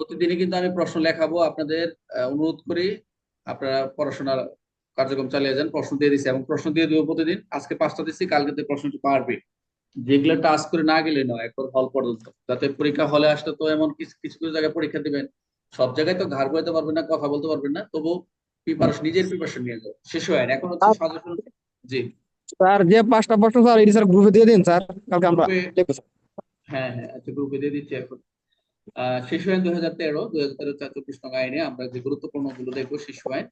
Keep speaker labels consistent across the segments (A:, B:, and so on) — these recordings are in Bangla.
A: প্রতিদিনই কিন্তু আমি প্রশ্ন লেখাবো আপনাদের অনুরোধ করি আপনারা পড়াশোনার কার্যক্রম চালিয়ে যান প্রশ্ন দিয়ে দিচ্ছি এবং প্রশ্ন দিয়ে দেবো প্রতিদিন আজকে পাঁচটা দিচ্ছি কালকে থেকে প্রশ্নটি পারবে। যেগুলো টাচ করে না গেলে নয় একবার হল পর্যন্ত। যাতে পরীক্ষা হলে আসলে তো এমন কিছু কিছু কিছু জায়গায় পরীক্ষা দিবেন সব জায়গায় তো ঘাড় বইতে পারবেন না কথা বলতে পারবেন না তবু প্রিপারেশন নিজের প্রিপারেশন নিয়ে যাও শেষ হয় এখন হচ্ছে সাজেশন জি।
B: স্যার যে পাঁচটা প্রশ্ন স্যার এটি স্যার গ্রুপে দিয়ে দিন স্যার কালকে আমরা
A: গ্রুপে-
B: দেখব স্যার
A: হ্যাঁ হ্যাঁ আচ্ছা গ্রুপে দিয়ে দিচ্ছি এখন। আহ শিশু আইন দুই হাজার তেরো দুই হাজার তেরো চার চব্বিশ নং আইনে আমরা যে গুরুত্বপূর্ণগুলো দেখব শিশু আইন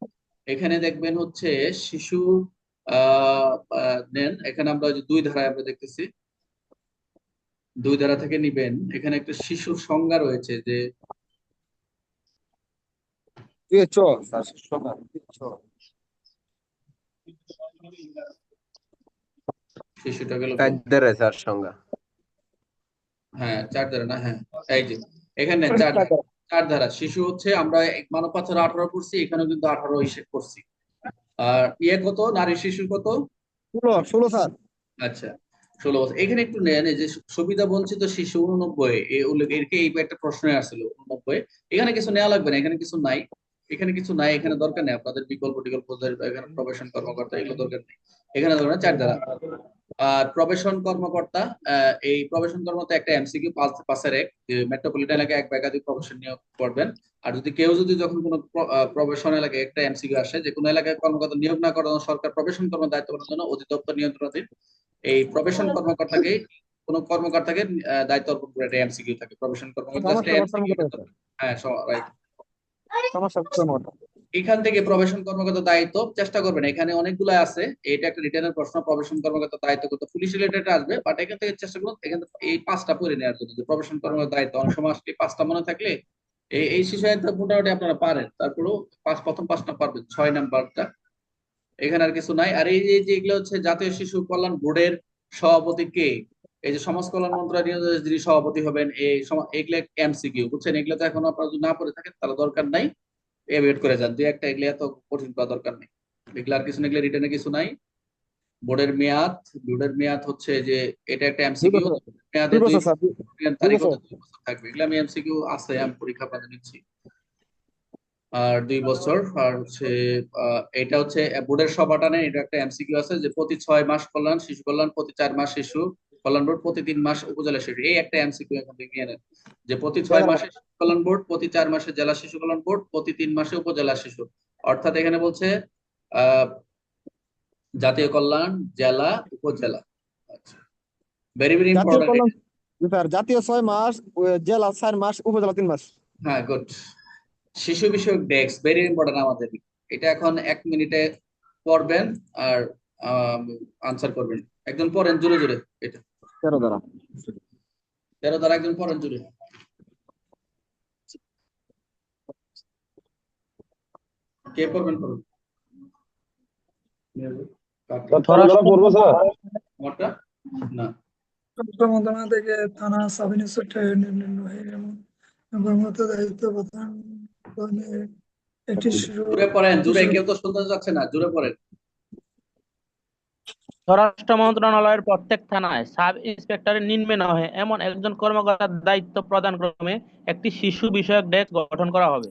A: এখানে দেখবেন হচ্ছে শিশু নেন এখানে আমরা দুই ধারায় আমরা দেখতেছি। দুই ধারা থেকে নিবেন এখানে একটা শিশুর সংজ্ঞা রয়েছে যে। শিশুটা গেল
C: সংজ্ঞা।
A: হ্যাঁ চার ধারা না? হ্যাঁ এই যে এখানে চার চার ধারা। শিশু হচ্ছে আমরা মানব পাথর আঠারো করছি এখানেও কিন্তু আঠারো হিসেব করছি। আর ইয়ে কত? নারী শিশু কত?
B: ষোলো ষোলো স্যার
A: আচ্ছা ষোলো বছর। এখানে একটু নেন যে সুবিধা বঞ্চিত শিশু উননব্বই এই উল্লেখ এরকে এই একটা প্রশ্ন আসছিল উননব্বই? এখানে কিছু নেওয়া লাগবে না এখানে কিছু নাই। এখানে কিছু নাই এখানে দরকার নেই। আপনাদের বিকল্প টিকল্প এখানে প্রবেশন কর্মকর্তা এগুলো দরকার নেই। এখানে দরকার চার দ্বারা আর প্রবেশন কর্মকর্তা এই প্রবেশন কর্মকর্তা একটা এমসিকিউ পাঁচ পাশের এক মেট্রোপলিটন এলাকায় এক বা একাধিক প্রবেশন নিয়োগ করবেন। আর যদি কেউ যদি যখন কোনো প্রবেশন এলাকায় একটা এমসিকিউ আসে যে কোনো এলাকায় কর্মকর্তা নিয়োগ না করানো সরকার প্রবেশন কর্ম দায়িত্ব পালনের জন্য অধিদপ্তর নিয়ন্ত্রণাধীন এই প্রবেশন কর্মকর্তাকে কোন কর্মকর্তাকে দায়িত্ব অর্পণ করে একটা এমসিকিউ থাকে। প্রবেশন কর্মকর্তা। হ্যাঁ রাইট
B: সমস্যা
A: এখান থেকে প্রবেশন কর্মকর্তার দায়িত্ব, চেষ্টা করবেন। এখানে অনেকগুলো আছে। এটা একটা রিটার্নের প্রশ্ন, প্রবেশন কর্মকর্তার দায়িত্ব করতে পুলিশ রিলেটেড আসবে বাট এখান থেকে চেষ্টা করুন, এখান থেকে এই পাঁচটা পড়ে নেওয়ার জন্য। প্রবেশন কর্মকর্তার দায়িত্ব, অনেক সময় আসলে পাঁচটা মনে থাকলে এই এই শিশু মোটামুটি আপনারা পারেন। তারপরেও পাঁচ, প্রথম পাঁচটা পারবেন, ছয় নাম্বারটা। এখানে আর কিছু নাই। আর এই যে এগুলো হচ্ছে জাতীয় শিশু কল্যাণ বোর্ডের সভাপতি কে? এই যে সমাজ কল্যাণ মন্ত্রণালয়ের যিনি সভাপতি হবেন, এই এগুলো এমসিকিউ, বুঝছেন? এগুলো তো এখন আপনারা যদি না পড়ে থাকেন, তাহলে দরকার নাই। এভয়েড করে যান। দুই একটা এগুলো এত কঠিন করা দরকার নেই। এগুলো আর কিছু না এগুলো রিটার্নে কিছু নাই। বোর্ডের মেয়াদ বোর্ডের মেয়াদ হচ্ছে যে এটা একটা এমসিকিউ মেয়াদে তারিখ থাকবে। এগুলো আমি এমসিকিউ আছে আমি পরীক্ষা আপনাদের নিচ্ছি। আর দুই বছর আর হচ্ছে এটা হচ্ছে বোর্ডের সভাটানে এটা একটা এমসিকিউ আছে যে প্রতি ছয় মাস কল্যাণ শিশু কল্যাণ প্রতি চার মাস শিশু। কল্যাণ বোর্ড প্রতি তিন মাস উপজেলা শিশু এই একটা এমসিকিউ এখান থেকে নিয়ে নেন যে প্রতি ছয় মাসে কল্যাণ বোর্ড প্রতি চার মাসে জেলা শিশু কল্যাণ বোর্ড প্রতি তিন মাসে উপজেলা শিশু। অর্থাৎ এখানে বলছে জাতীয় কল্যাণ জেলা উপজেলা। ভেরি ভেরি
B: জাতীয়
A: ইম্পর্টেন্ট
B: স্যার জাতীয় ছয় মাস জেলা চার মাস উপজেলা তিন মাস।
A: হ্যাঁ গুড শিশু বিষয়ক ডেস্ক ভেরি ইম্পর্টেন্ট আমাদের। এটা এখন এক মিনিটে পড়বেন আর আনসার করবেন। একজন পড়েন জুড়ে জুড়ে এটা।
B: তেরো দ্বারা।
A: তেরো দ্বারা একজন পড়েন জুড়ে। কে পড়বেন পড়ুন? না।
D: মন্ত্রণালয় থেকে থানা সাব ইন্সপেক্টর কর্মরত দায়িত্ব একটি
A: জুড়ে পড়েন জুড়ে কেউ তো শুনতে যাচ্ছে না জুড়ে পড়েন।
E: স্বরাষ্ট্র মন্ত্রণালয়ের প্রত্যেক থানায় সাব ইন্সপেক্টরের নিম্নে নহে এমন একজন কর্মকর্তার দায়িত্ব প্রদান ক্রমে একটি শিশু বিষয়ক ডেস্ক গঠন করা হবে।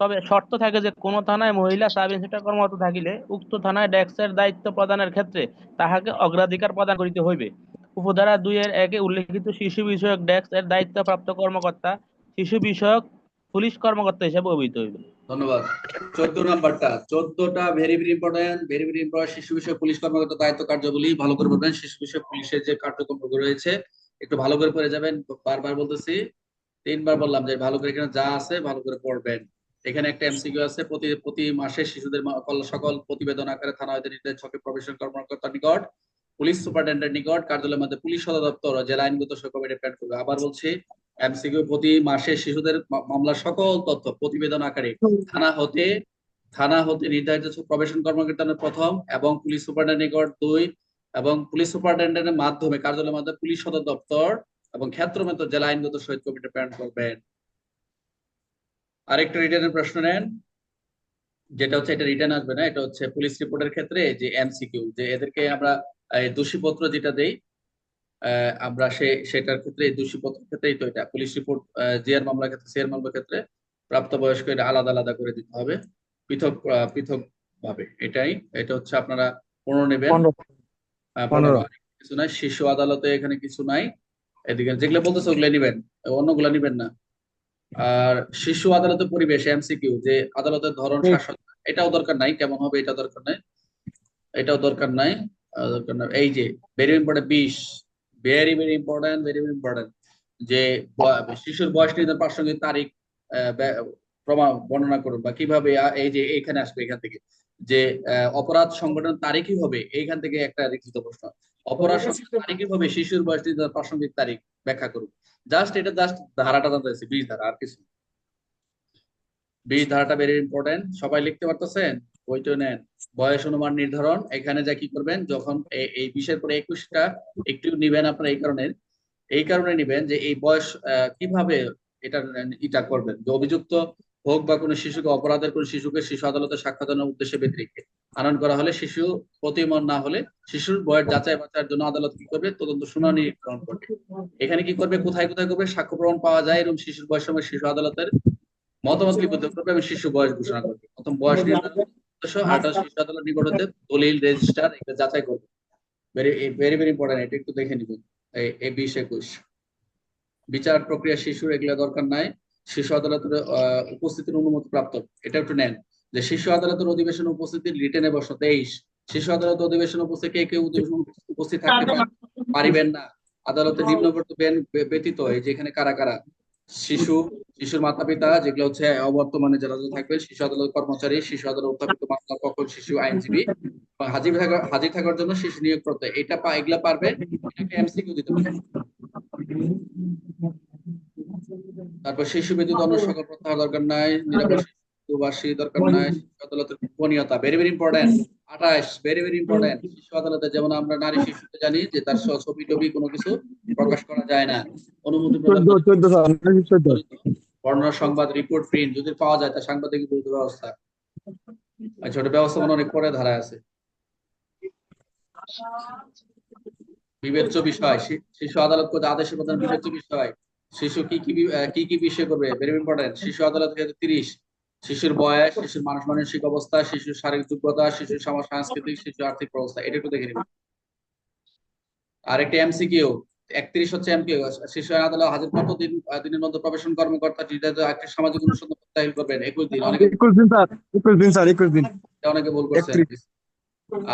E: তবে শর্ত থাকে যে কোনো থানায় মহিলা সাব ইন্সপেক্টর কর্মরত থাকিলে উক্ত থানায় ডেস্কের দায়িত্ব প্রদানের ক্ষেত্রে তাহাকে অগ্রাধিকার প্রদান করিতে হইবে। উপধারা দুই এর একে উল্লেখিত শিশু বিষয়ক ডেস্ক এর দায়িত্বপ্রাপ্ত কর্মকর্তা শিশু বিষয়ক পুলিশ কর্মকর্তা হিসেবে অভিহিত হইবে
A: ধন্যবাদ। চোদ্দ নাম্বারটা, চোদ্দটা very very important very very important শিশু বিষয় পুলিশ কর্মকর্তা দায়িত্ব কার্যাবলী ভালো করে বলবেন, শিশু বিষয় পুলিশের যে কার্যক্রম রয়েছে, একটু ভালো করে পড়ে যাবেন, বারবার বলতেছি, তিনবার বললাম যে ভালো করে এখানে যা আছে ভালো করে পড়বেন। এখানে একটা এমসিকিউ আছে, প্রতি প্রতি মাসে শিশুদের সকল প্রতিবেদন আকারে থানা হইতে নির্ধারিত ছকে প্রবেশন কর্মকর্তার নিকট, পুলিশ সুপারিনটেন্ডেন্টের নিকট, কার্যালয়ের মধ্যে পুলিশ সদর দপ্তর জেলা আইনগত কমিটি প্ল্যান করবে। আবার বলছি এমসিকিউ প্রতি মাসে শিশুদের মামলার সকল তথ্য প্রতিবেদন আকারে থানা হতে থানা হতে নির্ধারিত প্রবেশন কর্মকর্তার প্রথম এবং পুলিশ সুপারিনটেন্ডেন্টের নিকট দুই এবং পুলিশ সুপারিনটেন্ডেন্টের মাধ্যমে কার্যালয়ের মধ্যে পুলিশ সদর দপ্তর এবং ক্ষেত্রমত জেলা আইনগত শহীদ কমিটি প্রেরণ করবেন। আরেকটা রিটার্নের প্রশ্ন নেন যেটা হচ্ছে এটা রিটার্ন আসবে না এটা হচ্ছে পুলিশ রিপোর্টের ক্ষেত্রে যে এমসিকিউ যে এদেরকে আমরা দোষীপত্র যেটা দেই আমরা সে সেটার ক্ষেত্রে এই দোষী পত্রের ক্ষেত্রেই তো এটা। পুলিশ রিপোর্ট জিআর মামলার ক্ষেত্রে সিআর মামলার ক্ষেত্রে প্রাপ্তবয়স্ক এটা আলাদা আলাদা করে দিতে হবে পৃথক পৃথক ভাবে এটাই এটা হচ্ছে আপনারা পনেরো নেবেন। কিছু নাই শিশু আদালতে এখানে কিছু নাই। এদিকে যেগুলো বলতেছে ওগুলো নিবেন। অন্যগুলো নিবেন না। আর শিশু আদালতে পরিবেশ এমসিকিউ যে আদালতের ধরন। শাসন এটাও দরকার নাই কেমন হবে এটা দরকার নাই। এটাও দরকার নাই দরকার নাই। এই যে ভেরি ইম্পর্টেন্ট বিশ very very important very very important যে শিশুর বয়স নির্ধারণ প্রাসঙ্গিক তারিখ প্রমাণ বর্ণনা করুন বা কীভাবে এই যে এইখানে আসবে এখান থেকে। যে অপরাধ সংগঠন তারিখই হবে এইখান থেকে একটা লিখিত প্রশ্ন। অপরাধ সংগঠন তারিখই হবে শিশুর বয়স নির্ধারণ প্রাসঙ্গিক তারিখ ব্যাখ্যা করুন। জাস্ট এটা জাস্ট ধারাটা জানতে চাইছি বিশ ধারা আর কিছু। বিশ ধারাটা ভেরি ইম্পর্টেন্ট সবাই লিখতে পারতেছেন? বইটা নেন। বয়স অনুমান নির্ধারণ। এখানে যা কি করবেন, যখন এই- বিশের পরে একুশটা, একটু নিবেন আপনারা এই কারণে। এই কারণে নিবেন যে এই বয়স কীভাবে এটা এটা করবেন? যে অভিযুক্ত হোক বা কোনো শিশুকে, অপরাধের কোনো শিশুকে শিশু আদালতে সাক্ষ্য দানের উদ্দেশ্যে ব্যতিরিক্ত আনয়ন করা হলে শিশু প্রতিমন না হলে শিশুর বয়স যাচাই বাছাইয়ের জন্য আদালত কি করবে? তদন্ত শুনানি গ্রহণ করবে। এখানে কি করবে? কোথায় কোথায় করবে? সাক্ষ্য প্রমাণ পাওয়া যায় এবং শিশুর বয়স সময় শিশু আদালতের মতামত লিপিবদ্ধ করবে এবং শিশু বয়স ঘোষণা করবে। প্রথম বয়স আদালত নিকট হতে দলিল রেজিস্টার এটা যাচাই করবে ভেরি ভেরি ইম্পর্টেন্ট এটা একটু দেখে নিবেন এই বিশ একুশ। বিচার প্রক্রিয়া শিশুর এগুলা দরকার নাই। শিশু আদালতের উপস্থিতির অনুমতি প্রাপ্ত। এটা একটু নেন। যে শিশু আদালতের অধিবেশন উপস্থিতি রিটেনে বসো তেইশ। শিশু আদালত অধিবেশন উপস্থিত কে কে উপস্থিত থাকতে পার- পারিবেন না। আদালতের নিম্নবর্ত বেন ব্যতীত এই যে এখানে কারা কারা? শিশু, শিশুর মাতা পিতা যেগুলো হচ্ছে অবর্তমানে যারা থাকবে, শিশু আদালত কর্মচারী, শিশু আদালত উত্থাপিত শিশু আইনজীবী হাজির হাজির থাকার জন্য শিশু নিয়োগ করতে এটা এগুলা পারবে? এমসিকিউ দিতে পারবে তারপর শিশু বিদ্যুৎ অন্য সকল প্রত্যাহার দরকার নাই নিরাপদ শিশু দরকার নাই আদালতের গোপনীয়তা ভেরি ভেরি ইম্পর্টেন্ট আঠাশ ভেরি ভেরি ইম্পর্টেন্ট শিশু আদালতে যেমন আমরা নারী শিশুকে জানি যে তার ছবি টবি কোনো কিছু প্রকাশ করা যায় না। অনুমতি বর্ণনা সংবাদ রিপোর্ট প্রিন্ট যদি পাওয়া যায় তা সাংবাদিক বিরুদ্ধ ব্যবস্থা। আচ্ছা ওটা ব্যবস্থাপনা অনেক পরে ধারায় আছে। বিবেচ্য বিষয় শিশু আদালত করতে আদেশের প্রধান বিবেচ্য বিষয়? শিশু কি কি কি কি বিষয় করবে? ভেরি ইম্পর্টেন্ট শিশু আদালত ক্ষেত্রে তিরিশ। শিশুর বয়স শিশুর মানুষ মানসিক অবস্থা শিশুর শারীরিক যোগ্যতা শিশুর সমাজ সাংস্কৃতিক শিশু আর্থিক অবস্থা এটা একটু দেখে নিবেন আরেকটি এমসিকিউ একত্রিশ হচ্ছে এমকিউ শিশু আদালত হাজির কতদিন দিনের মধ্যে প্রবেশন কর্মকর্তা নির্ধারিত একটি সামাজিক অনুসন্ধান দাখিল করবেন। একুশ দিন অনেকে
B: একুশ দিন স্যার একুশ দিন স্যার একুশ দিন।
A: অনেকে ভুল করছে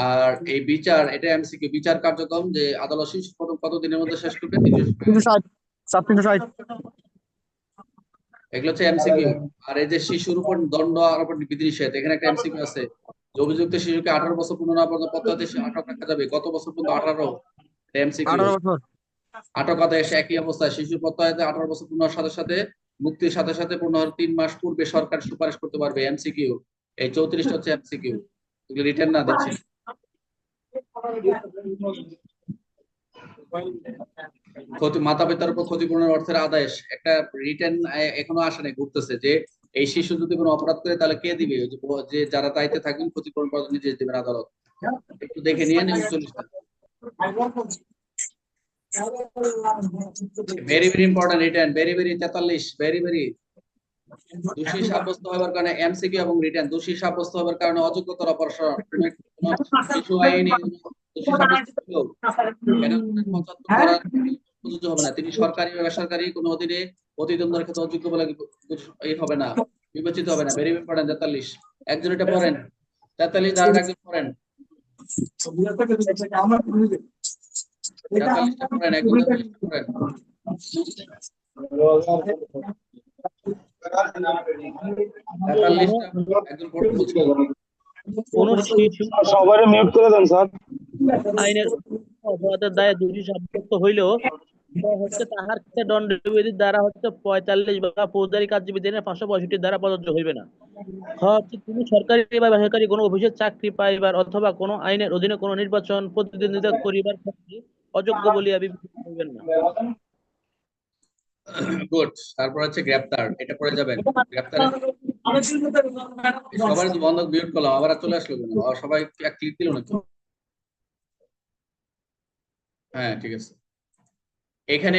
A: আর এই বিচার এটা এমসিকিউ বিচার কার্যক্রম যে আদালত শিশু কত দিনের মধ্যে শেষ করবে? তিনশো
B: ষাট। তিনশো ষাট।
A: এগুলো হচ্ছে এমসিকিউ আর এই যে শিশুর উপর দণ্ড আরোপ বিধিনিষেধ এখানে একটা এমসিকিউ আছে। যে অভিযুক্ত শিশুকে আঠারো বছর পূর্ণ না পর্যন্ত পদ্ধতি আটক রাখা যাবে। কত বছর পর্যন্ত আঠারো এমসিকিউ আটক আদেশ একই অবস্থায়। শিশু প্রত্যাহারে আঠারো বছর পূর্ণ সাথে সাথে মুক্তির সাথে সাথে পূর্ণ তিন মাস পূর্বে সরকার সুপারিশ করতে পারবে এমসিকিউ এই চৌত্রিশটা হচ্ছে এমসিকিউ রিটার্ন না দিচ্ছি। মাতা পিতার উপর ক্ষতিপূরণের অর্থের আদেশ একটা রিটার্ন এখনও আসে নাই ঘুরতেছে যে এই শিশু যদি কোনো অপরাধ করে তাহলে কে দিবে? যে যারা দায়িত্বে থাকবেন ক্ষতিপূরণ করার নির্দেশ দেবেন আদালত। একটু দেখে নিয়ে নিন very very important return very very তেতাল্লিশ ভেরি ভেরি দোষী সাব্যস্ত হওয়ার কারণে এমসিকিউ এবং রিটার্ন দোষী সাব্যস্ত হওয়ার কারণে অযোগ্যতার অপসারণ। শিশু আইনে দোষী সাব্যস্ত প্রযোজ্য হবে না। তিনি সরকারি বা বেসরকারি কোনো অধীনে প্রতিদ্বন্দ্বের ক্ষেত্রে অযোগ্য বলে হবে না, বিবেচিত হবে না। ভেরি ইম্পর্টেন্ট তেতাল্লিশ। একজন এটা পড়েন। তেতাল্লিশ ধারা একজন পড়েন। তেতাল্লিশটা পড়েন, একজন পড়েন। তেতাল্লিশটা একজন বলছি।
E: কোন
C: সবাই মিউট করে দেন স্যার।
E: আইনের অপরাধের দায়ে দোষী সাব্যস্ত হইলেও হচ্ছে তাহার ক্ষেত্রে দণ্ডবিধির দ্বারা হচ্ছে পঁয়তাল্লিশ বা ফৌজদারি কার্যবিধির পাঁচশো পঁয়ষট্টির দ্বারা প্রযোজ্য হইবে না। হচ্ছে তিনি সরকারি বা বেসরকারি কোনো অফিসের চাকরি পাইবার অথবা কোনো আইনের অধীনে কোনো নির্বাচন প্রতিদ্বন্দ্বিতা করিবার ক্ষেত্রে অযোগ্য বলিয়া বিবেচিত হইবেন না।
A: গুড তারপর হচ্ছে গ্রেপ্তার এটা পড়ে যাবেন। গ্রেপ্তার সবার তো বন্ধ মিউট করলাম, আবার চলে আসলো কেন? সবাই এক ক্লিক দিল হ্যাঁ ঠিক আছে। এখানে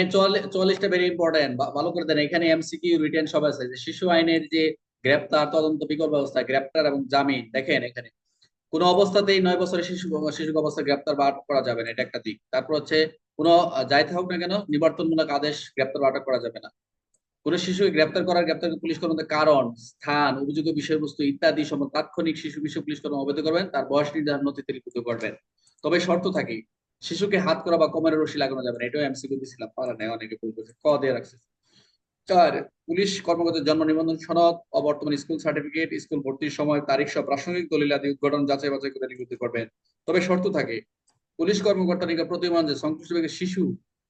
A: চুয়াল্লিশটা ভেরি ইম্পর্টেন্ট ভালো করে দেন। এখানে এমসিকিউ রিটেন সব আছে। শিশু আইনের যে গ্রেপ্তার তদন্ত বিকল্প ব্যবস্থা, গ্রেপ্তার এবং জামিন, দেখেন এখানে। কোন অবস্থাতেই নয় বছরের শিশু শিশু অবস্থায় গ্রেপ্তার বা আটক করা যাবে না, এটা একটা দিক। তারপর হচ্ছে কোনো, যাইতে হোক না কেন, নিবর্তনমূলক আদেশ গ্রেপ্তার বা আটক করা যাবে না। কোন শিশুকে গ্রেপ্তার করার, গ্রেপ্তার পুলিশ কর্মকর্তার কারণ, স্থান অভিযোগ বিষয়বস্তু ইত্যাদি সম তাৎক্ষণিক শিশু বিষয় পুলিশ কর্ম অবহিত করবেন, তার বয়স নির্ধারণ নথিতে লিখিত করবেন। তবে শর্ত থাকে, শিশুকে হাত করা বা কোমরের রশি লাগানো যাবে না। এটাও এমসিকিউ দিয়েছিলাম পারা নেই, অনেকে ভুল করছে ক দিয়ে রাখছে। চার, পুলিশ কর্মকর্তার জন্ম নিবন্ধন সনদ, অবর্তমান স্কুল সার্টিফিকেট, স্কুল ভর্তির সময় তারিখ সব প্রাসঙ্গিক দলিল আদি উদ্ঘাটন যাচাই বাছাই করে লিখিত করবেন। তবে শর্ত থাকে, পুলিশ কর্মকর্তা নিকট প্রতিমান যে সংশ্লিষ্ট শিশু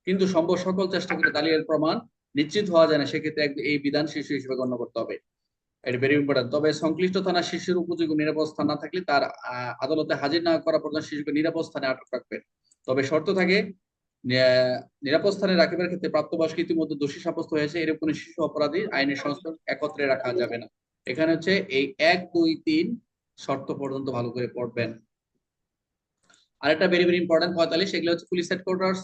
A: কিন্তু সম্ভব সকল চেষ্টা করে দালিয়ের প্রমাণ নিশ্চিত হওয়া যায় না, সেক্ষেত্রে এই বিধান শিশু হিসেবে গণ্য করতে হবে। এটা ভেরি ইম্পর্টেন্ট তবে সংশ্লিষ্ট থানা শিশুর উপযোগী নিরাপদ স্থান না থাকলে তার আদালতে হাজির না করা পর্যন্ত শিশুকে নিরাপদ স্থানে আটক রাখবেন। তবে শর্ত থাকে নিরাপদ স্থানে রাখিবার ক্ষেত্রে প্রাপ্তবয়স্ক ইতিমধ্যে দোষী সাব্যস্ত হয়েছে এরকম কোনো শিশু অপরাধী আইনের সংস্থান একত্রে রাখা যাবে না। এখানে হচ্ছে এই এক, দুই, তিন শর্ত পর্যন্ত ভালো করে পড়বেন। আরেকটা ভেরি ভেরি ইম্পর্টেন্ট পঁয়তাল্লিশ, এগুলো হচ্ছে পুলিশ হেডকোয়ার্টার্স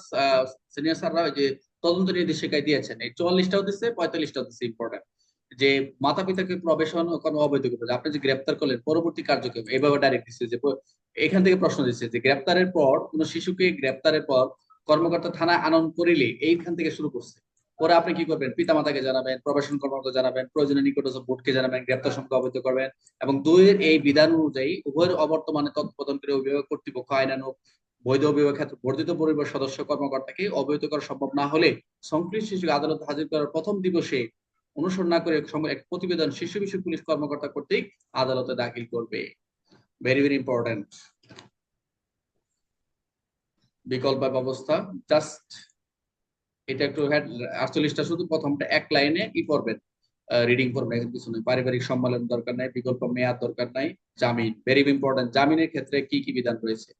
A: সিনিয়র স্যাররা যে তদন্ত নির্দেশিকায় দিয়েছেন। এই চুয়াল্লিশটাও দিচ্ছে, পঁয়তাল্লিশটাও দিচ্ছে ইম্পর্টেন্ট যে মাতা পিতাকে প্রবেশন কর্ম অবৈধ করবে আপনি যে গ্রেপ্তার করলেন, পরবর্তী কার্যক্রম এইভাবে ডাইরেক্ট দিচ্ছে যে এখান থেকে প্রশ্ন দিচ্ছে যে গ্রেপ্তারের পর কোন শিশুকে গ্রেপ্তারের পর কর্মকর্তা থানায় আনয়ন করিলে এইখান থেকে শুরু করছে। পরে আপনি কি করবেন? পিতামাতাকে জানাবেন, প্রবেশন কর্মকর্তা জানাবেন প্রয়োজনীয় নিকটস্থ বোর্ডকে জানাবেন, গ্রেপ্তার সংখ্যা অবৈধ করবেন এবং দুইয়ের এই বিধান অনুযায়ী উভয়ের অবর্তমানে তৎপ্রদান করে অভিভাবক কর্তৃপক্ষ আইনানুগ বৈধ অভিভাবক ক্ষেত্রে বর্ধিত পরিবার সদস্য, কর্মকর্তাকে অবহিত করা সম্ভব না হলে সংশ্লিষ্ট শিশুকে আদালতে হাজির করার প্রথম দিবসে অনুসরণ না করে এক প্রতিবেদন শিশু বিষয় পুলিশ কর্মকর্তা কর্তৃক আদালতে দাখিল করবে। ভেরি ভেরি ইম্পর্টেন্ট বিকল্প ব্যবস্থা জাস্ট এটা একটু আটচল্লিশটা শুধু প্রথমটা এক লাইনে ই করবেন রিডিং করবেন কিছু নেই পারিবারিক সম্মেলন দরকার নাই, বিকল্প মেয়াদ দরকার নাই, জামিন। ভেরি ইম্পর্টেন্ট জামিনের ক্ষেত্রে কি কি বিধান রয়েছে?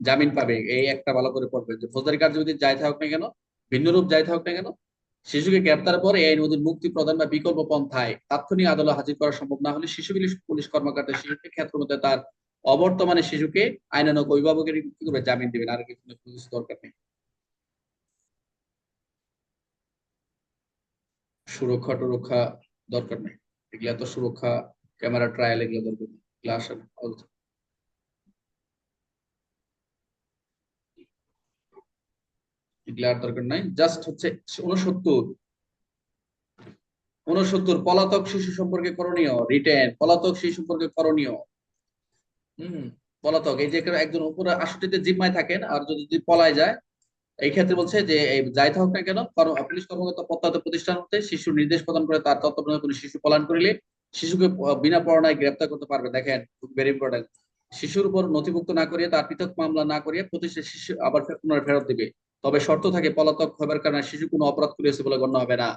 A: জামিন পাবে, এই একটা ভালো করে পড়বেন যে ফৌজদারি কার্য যদি যাই থাকুক না কেন ভিন্ন রূপ যাই থাকুক না কেন, শিশুকে গ্রেপ্তার পরে এই নদীর মুক্তি প্রদান বা বিকল্প পন্থায় তাৎক্ষণিক আদালত হাজির করা সম্ভব না হলে শিশু পুলিশ কর্মকর্তা শিশুকে ক্ষেত্র মধ্যে তার অবর্তমানে শিশুকে আইনানুগ অভিভাবকের কি করবে জামিন দিবেন। আর কিছু কিছু দরকার নেই। সুরক্ষা টুরক্ষা দরকার নেই। এগুলা তো সুরক্ষা, ক্যামেরা ট্রায়াল এগুলো দরকার নেই। এগুলো আসে না দরকার নাই। জাস্ট হচ্ছে উনসত্তর উনসত্তর পলাতক শিশু সম্পর্কে করণীয়। রিটেন পলাতক শিশু সম্পর্কে করণীয়। হম, পলাতক। এই যে একজন উপরে আশুতিতে জিম্মায় থাকেন, আর যদি যদি পলায় যায়, এই ক্ষেত্রে বলছে যে যাইতে হোক না কেন পুলিশ কর্মকর্তা প্রত্যন্ত প্রতিষ্ঠান হতে শিশু নির্দেশ প্রদান করে তার তত্ত্বাবধানে কোনো শিশু পলায়ন করিলে শিশুকে বিনা পড়ায় গ্রেপ্তার করতে পারবে। দেখেন ভেরি ইম্পর্টেন্ট শিশুর উপর নথিভুক্ত না করিয়ে, তার পৃথক মামলা না করিয়ে প্রতিষ্ঠা শিশু আবার পুনরায় ফেরত দিবে। তবে শর্ত থাকে, পলাতক হবার কারণে শিশু কোনো অপরাধ করেছে বলে গণ্য হবে না।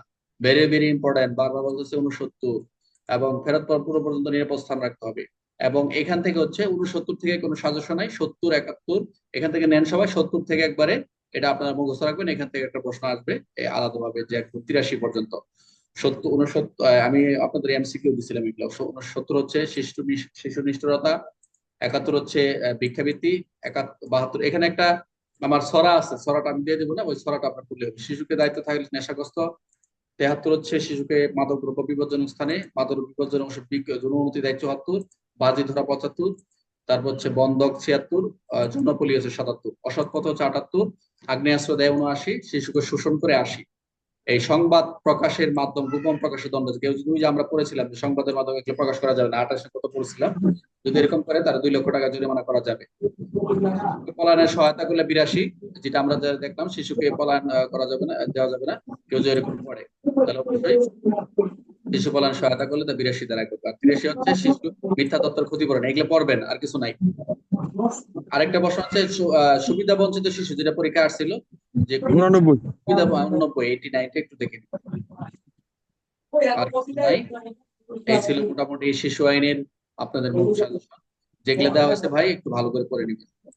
A: ভেরি ভেরি ইম্পর্টেন্ট বারবার বলতেছে উনসত্তর এবং ফেরত পাওয়ার পুরো পর্যন্ত নিরাপদ স্থান রাখতে হবে। এবং এখান থেকে হচ্ছে উনসত্তর থেকে কোনো সাজেশন নাই, সত্তর, একাত্তর, এখান থেকে নেন সবাই, সত্তর থেকে একবারে এটা আপনারা মুখস্থ রাখবেন, এখান থেকে একটা প্রশ্ন আসবে আলাদাভাবে যে একদম তিরাশি পর্যন্ত। সত্তর উনসত্তর আমি আপনাদের এমসিকিউ দিছিলাম এগুলো। উনসত্তর হচ্ছে শিশু শিশু নিষ্ঠুরতা একাত্তর হচ্ছে ভিক্ষাবৃত্তি একাত্তর বাহাত্তর, এখানে একটা আমার সরা আছে, সরাটা আমি দিয়ে দেবো না, ওই সরাটা আপনার তুলে হবে। শিশুকে দায়িত্ব থাকলে নেশাগ্রস্ত তেহাত্তর হচ্ছে শিশুকে মাদক দ্রব্য বিপজ্জনক স্থানে মাদক বিপজ্জনক অংশ অনুমতি দায়িত্ব চুয়াত্তর বাজি ধরা পঁচাত্তর, তারপর হচ্ছে বন্ধক ছিয়াত্তর যৌনপলি হচ্ছে সাতাত্তর অসৎ পথ হচ্ছে আটাত্তর, আগ্নেয়াস্ত্র দেয় উনআশি, শিশুকে শোষণ করে আশি। এই সংবাদ প্রকাশের মাধ্যম, গোপন প্রকাশের দণ্ড কেউ যদি আমরা পড়েছিলাম যে সংবাদের মাধ্যমে এগুলো প্রকাশ করা যাবে না, আঠাশে কত পড়ছিলাম। যদি এরকম করে তারা দুই লক্ষ টাকা জরিমানা করা যাবে। পলায়নের সহায়তা করলে বিরাশি, যেটা আমরা দেখলাম, শিশুকে পলায়ন করা যাবে না, দেওয়া যাবে না, কেউ যদি এরকম করে, তাহলে অবশ্যই শিশু পলায়ন সহায়তা করলে তা বিরাশি দ্বারা করবে আর তিরাশি হচ্ছে শিশু মিথ্যা তত্ত্বের ক্ষতিপূরণ, এগুলো পড়বেন আর কিছু নাই। আরেকটা প্রশ্ন হচ্ছে সুবিধা বঞ্চিত শিশু যেটা পরীক্ষা আসছিল যে
B: উনানব্বই।
A: এইটি নাইনটা একটু দেখে এই ছিল মোটামুটি শিশু আইনের আপনাদের যেগুলো দেওয়া হয়েছে ভাই একটু ভালো করে পড়ে নিবেন।